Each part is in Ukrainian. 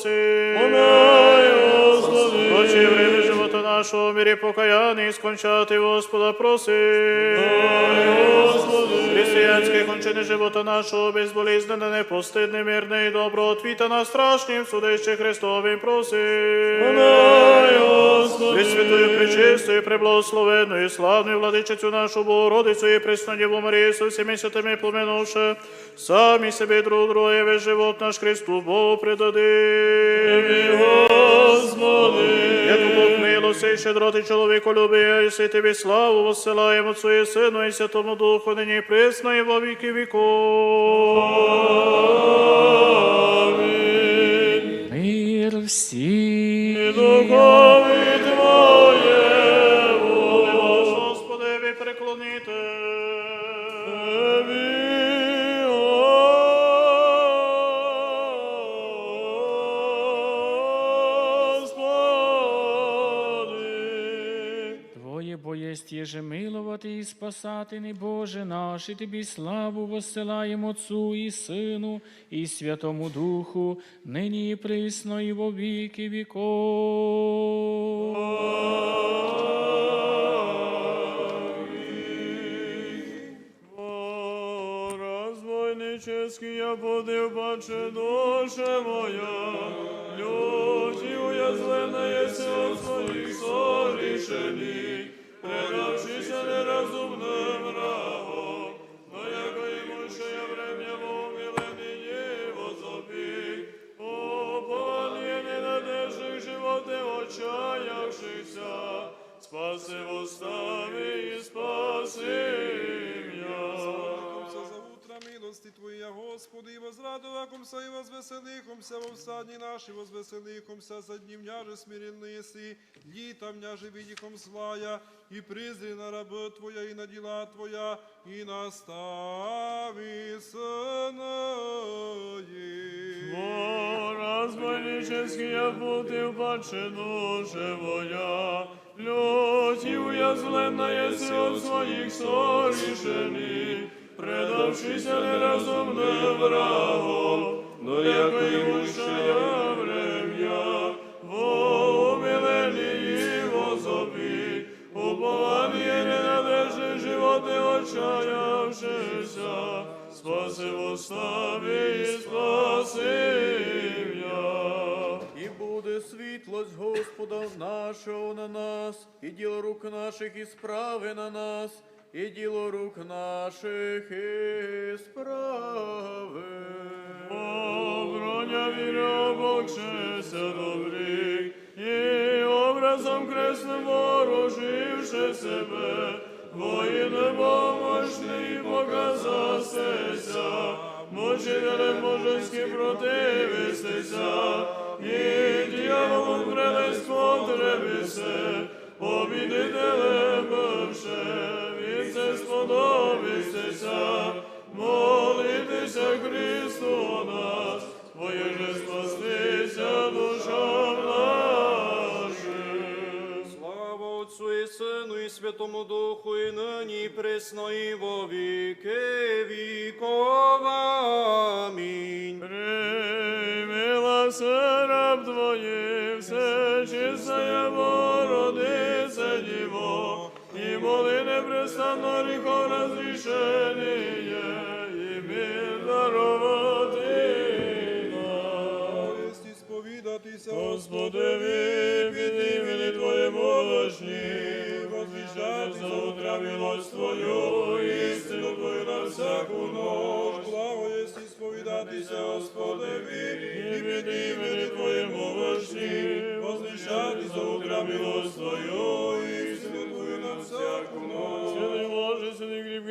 Очі нашого, в мирі покаяний, скончати Господа проси. Християнське кончини живота нашого, безболізнене, непостидне, мирне і добро, отвіта на страшнім судище Христовим проси. Пресвятою, пречистою, преблагословенною, славною владичицю нашу Богородицю і Преснодіву Марію, со всіми святими помянувши, самі себе друг друге, весь живот наш Христу Богу предадим. Господи! Як Бог милости, щедроти чоловіку любив, і си тобі славу воссилаємо Отцу і Сину і Святому Духу, нині і присно і во віки віков. Єже милувати і спасати, не Боже наш, і тобі славу воссилаємо Отцу і Сину, і Святому Духу, нині і присно, і во віки віков. Разбойнический я подив, паче душа моя, люті уязвлена от своїх сорішені, предавшися нерозумним врагом, но яко йому ще я врем'я умилені о упование ненадежних животи очаявшися, спаси восстави і спаси милости Твоя, Господи, и возрадовакомся и возвеселихомся во всадни наши, возвеселихомся за дни мняже смиренные си, літа мняже видихом злая, и призри на рабы Твоя и на дела Твоя, и настави сынои. О, разбойнический я путив, паче душе моя, люті уязвлена єси от своїх сорішених, предавшися неразумним врагом, но яко йому ще я врем'я, во умилені возобі, упование ненадежне животи отчаявшися, спаси восстави і спаси я. І буде світлость Господа нашого на нас, і діло рук наших і справи на нас, і діло рук наших і справи. Оброня віря обокшися добрих, і образом кресним вооруживши себе, воїне помощний показастеся, мучителем божеським противистеся, і дьяволом прелесть потребися, побідителем бивше, від молитися Христу о нас, Твоє же спастися душам нашим. Слава Отцу і Сину, і Святому Духу, і нині, і присно, і во віки віков. Амінь. Примила се раб Твоє, все чистая Богородице непрестанно гріхов розрішення, і мир дарувати нам. Сповідатися, Господи, ви під імені Твоє мощні, возвіщати за утра милость Твою, істину Твою на всяку нож. Благо єсть сповідатися, Господи, і під імені Твоє мощні, возвіщати за утра милость Твою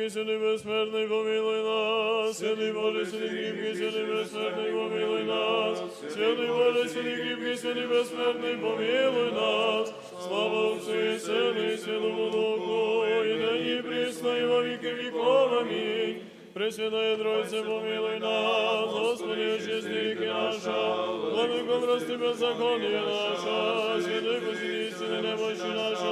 кріпкий, святий безсмертний, помилуй нас. Святий Боже, святий кріпкий, святий безсмертний, помилуй нас. Святий Боже, святий кріпкий, святий безсмертний, помилуй нас. Слава Отцю і Сину і Святому Духу, і нині присно, і во віки віков. Амінь. Пресвятая Тройце, помилуй нас, Господи, очисти ріки наша, владико прости беззаконие наша, святий посіди істини немощі наша,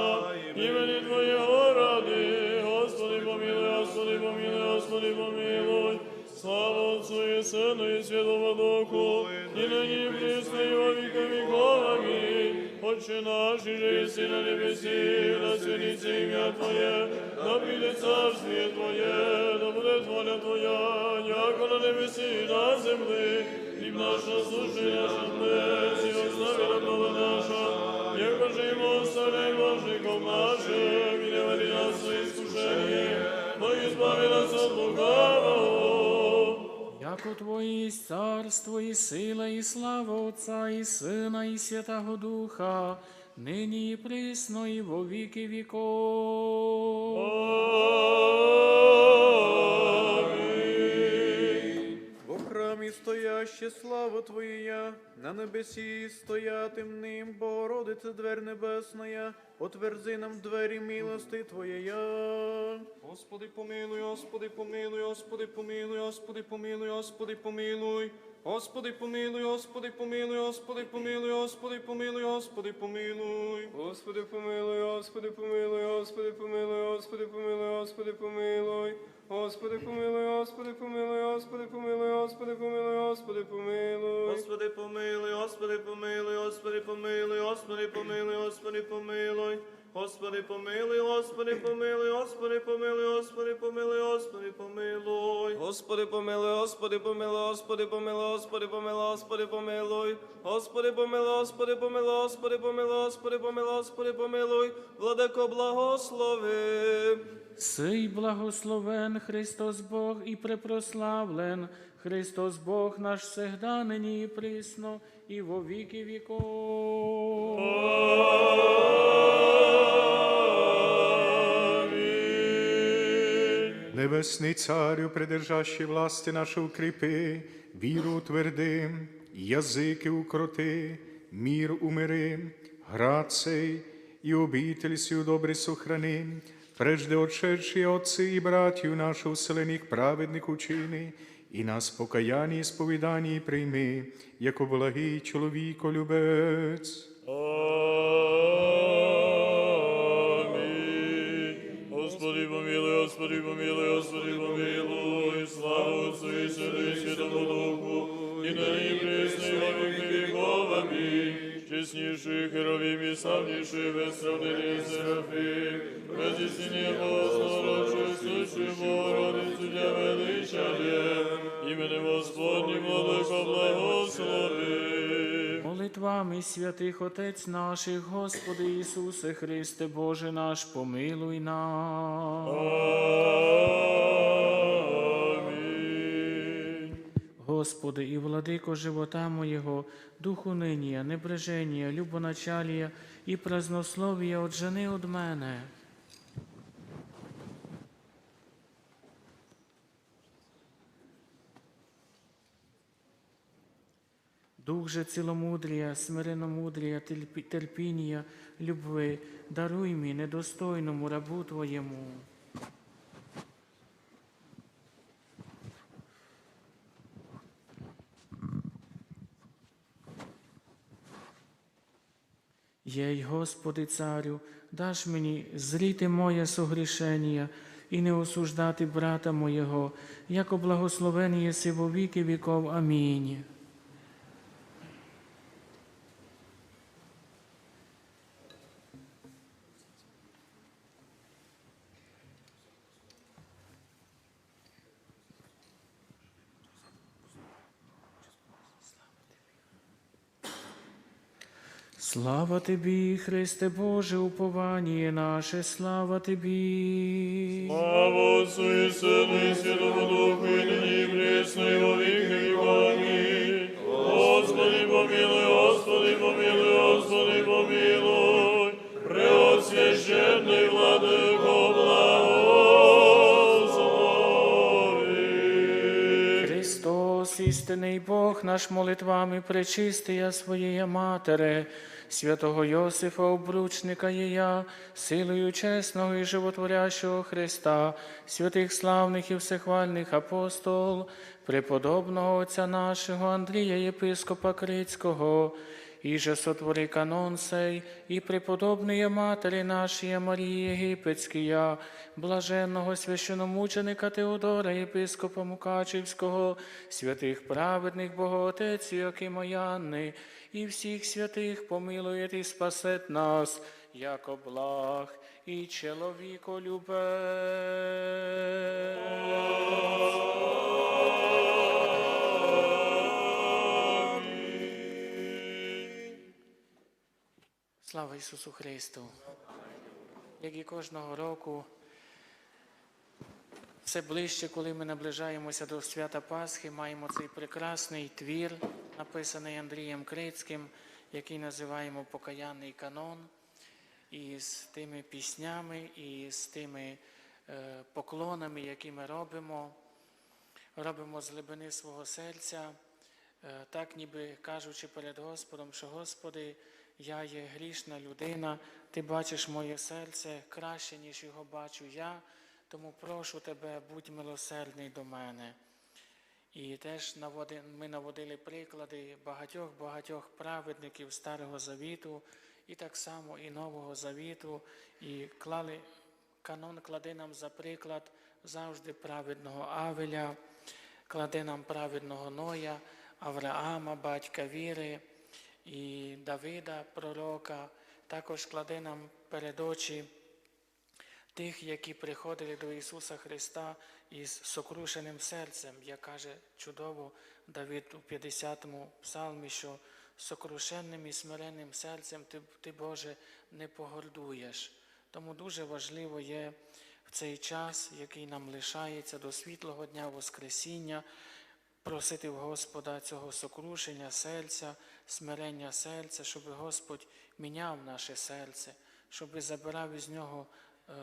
Отцу и Сыну и Святому Духу, и ныне и присно и во века веков. Аминь. Отче наш, и же еси на небеси, да святится имя Твое, да придет царствие Твое, да будет воля Твоя, яко на небеси и на земли. Хлеб наш насущный наш днес, и остави нам долг наша, яко же и мы оставляем должников нашим, и не води нас в свои искушения, но избави нас от лукавого. Яко Твоє есть царство і сила, і слава Отця, і Сина, і Святого Духа, нині і присно, і во віки віков. Стояще слава Твоя, на небесі стоятим ним, Богородице, дверь небесная, отверзи нам двері милости Твоєя. Господи помилуй, Господи помилуй, Господи помилуй, Господи помилуй, Господи помилуй. Господи помилуй, Господи помилуй, Господи помилуй, Господи помилуй, Господи помилуй. Господи помилуй, Господи помилуй, Господи помилуй, Господи помилуй, Господи помилуй. Господи помилуй, Господи помилуй, Господи помилуй, Господи помилуй, Господи помилуй. Господи помилуй, Господи помилуй, Господи помилуй, Господи помилуй, Господи помилуй. Господи помилуй, Господи помилуй, Господи помилуй, Господи помилуй, Господи помилуй. Господи помилуй, Господи помилуй, Господи помилуй, Господи помилуй, Господи помилуй. Господи помилуй, Господи помилуй, Господи помилуй, Господи помилуй, Господи помилуй. Владико благослови. Сий благословен Христос Бог і препрославлен, Христос Бог наш всегда, нині і присно, і во віки віков. Небесний Царю, придержащий власти наші укріпи, віру утверди, язики укроти, мір умири, град цей і обитель сю добре сохрани, прежде отшедшие отцы і братів наших вселених праведних учини, і нас покаянні і сповіданні прийми, як благий чоловіко любець. Амінь. Господи помилуй, Господи помилуй, Господи помилуй, слава Отцу і Сину і Святому Духу, і нині і присно, і во Чесніший херовим і славніший без сравнення Серафим, без істинні Богословочу, сущу Богородицю для величає, іменем Господнім владико благослови. Молитвами святих Отець наших, Господи Ісусе Христе, Боже наш, помилуй нас. Господи і владико живота моєго, духу нині, небреження, любоначалія і празднословія отжени од мене. Дух же ціломудрія, смиренномудрія, терпі- терпіння, любви, даруй мені недостойному рабу Твоєму. Господи царю, даш мені зріти моє согрішення і не осуждати брата моєго, яко благословений єси во віки віков. Амінь. Слава Тобі, Христе Боже, уповання наше, слава Тобі. Слава Отцу і Сину і Святому Духу, і нині і присно, і во віки віков. Амінь. Господи помилуй, Господи помилуй, Господи помилуй. Преосвященний владико благослови. Христос, істинний Бог, наш молитвами пречистия своєї Матери, святого Йосифа, обручника Єя, силою чесного і животворящого Христа, святих славних і всехвальних апостол, преподобного Отця нашого Андрія, єпископа Крицького, і же сотвори канон сей, і преподобної Матері нашої Марії Єгипетськія, блаженного священомученика Теодора, єпископа Мукачівського, святих праведних Богоотець Якима Янни, і всіх святих помилує і спасет нас, яко благ і чоловіколюбець. Слава Ісусу Христу! Як і кожного року, все ближче, коли ми наближаємося до свята Пасхи, маємо цей прекрасний твір, написаний Андрієм Крицьким, який називаємо Покаянний канон, і з тими піснями, і з тими е, поклонами, які ми робимо, робимо з глибини свого серця, е, так ніби кажучи перед Господом, що Господи, я є грішна людина, Ти бачиш моє серце краще, ніж його бачу я, тому прошу Тебе, будь милосердний до мене. І теж ми наводили приклади багатьох-багатьох праведників Старого Завіту, і так само і Нового Завіту, і клали, канон кладе нам за приклад завжди праведного Авеля, кладе нам праведного Ноя, Авраама, батька віри, і Давида, пророка, також кладе нам перед очі тих, які приходили до Ісуса Христа із сокрушеним серцем, як каже чудово Давид у 50-му псалмі, що сокрушенним і смиренним серцем ти, ти, Боже, не погордуєш. Тому дуже важливо є в цей час, який нам лишається до світлого дня Воскресіння, просити в Господа цього сокрушення серця, смирення серця, щоб Господь міняв наше серце, щоб забирав із нього е,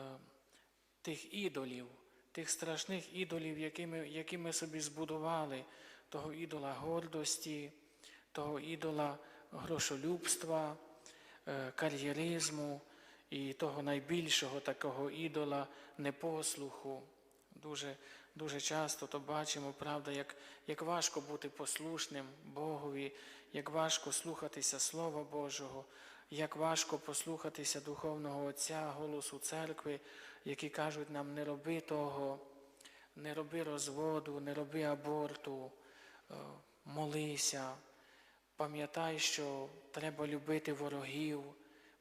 тих ідолів, тих страшних ідолів, які ми, які ми собі збудували, того ідола гордості, того ідола грошолюбства, е, кар'єризму і того найбільшого такого ідола непослуху. Дуже, дуже часто то бачимо, правда, як, як важко бути послушним Богові, як важко слухатися Слова Божого, як важко послухатися Духовного Отця, голосу церкви, які кажуть нам, не роби того, не роби розводу, не роби аборту, е, молися, пам'ятай, що треба любити ворогів,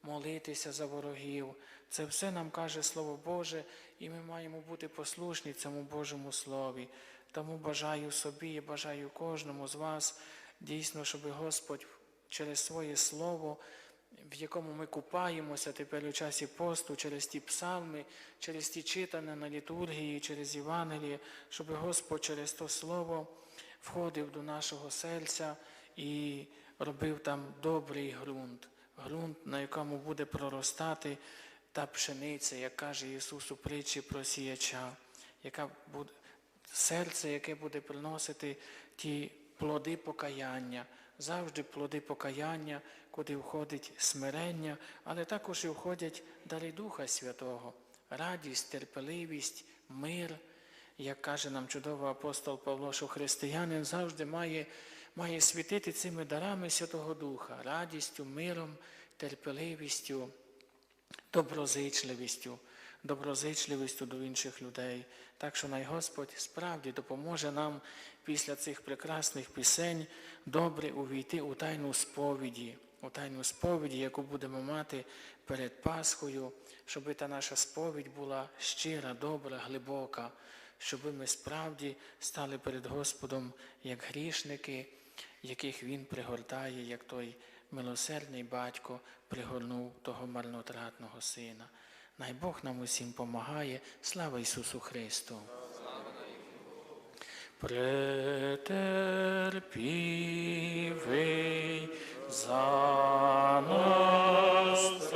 молитися за ворогів. Це все нам каже Слово Боже, і ми маємо бути послушні цьому Божому Слові. Тому бажаю собі і бажаю кожному з вас дійсно, щоб Господь через своє Слово, в якому ми купаємося тепер у часі посту, через ті псалми, через ті читання на літургії, через Євангеліє, щоб Господь через то Слово входив до нашого серця і робив там добрий ґрунт, ґрунт, на якому буде проростати та пшениця, як каже Ісус у притчі про сіяча, яка буде серце, яке буде приносити ті плоди покаяння, завжди плоди покаяння, куди входить смирення, але також і входять дари Духа Святого, радість, терпеливість, мир. Як каже нам чудовий апостол Павло, що християнин завжди має, має світити цими дарами Святого Духа, радістю, миром, терпеливістю, доброзичливістю, доброзичливістю до інших людей. Так що най Господь справді допоможе нам після цих прекрасних пісень добре увійти у тайну сповіді, у тайну сповіді, яку будемо мати перед Пасхою, щоб та наша сповідь була щира, добра, глибока, щоб ми справді стали перед Господом як грішники, яких Він пригортає, як той милосердний батько пригорнув того марнотратного сина. Най Бог нам усім помагає. Слава Ісусу Христу! Претерпівий за нас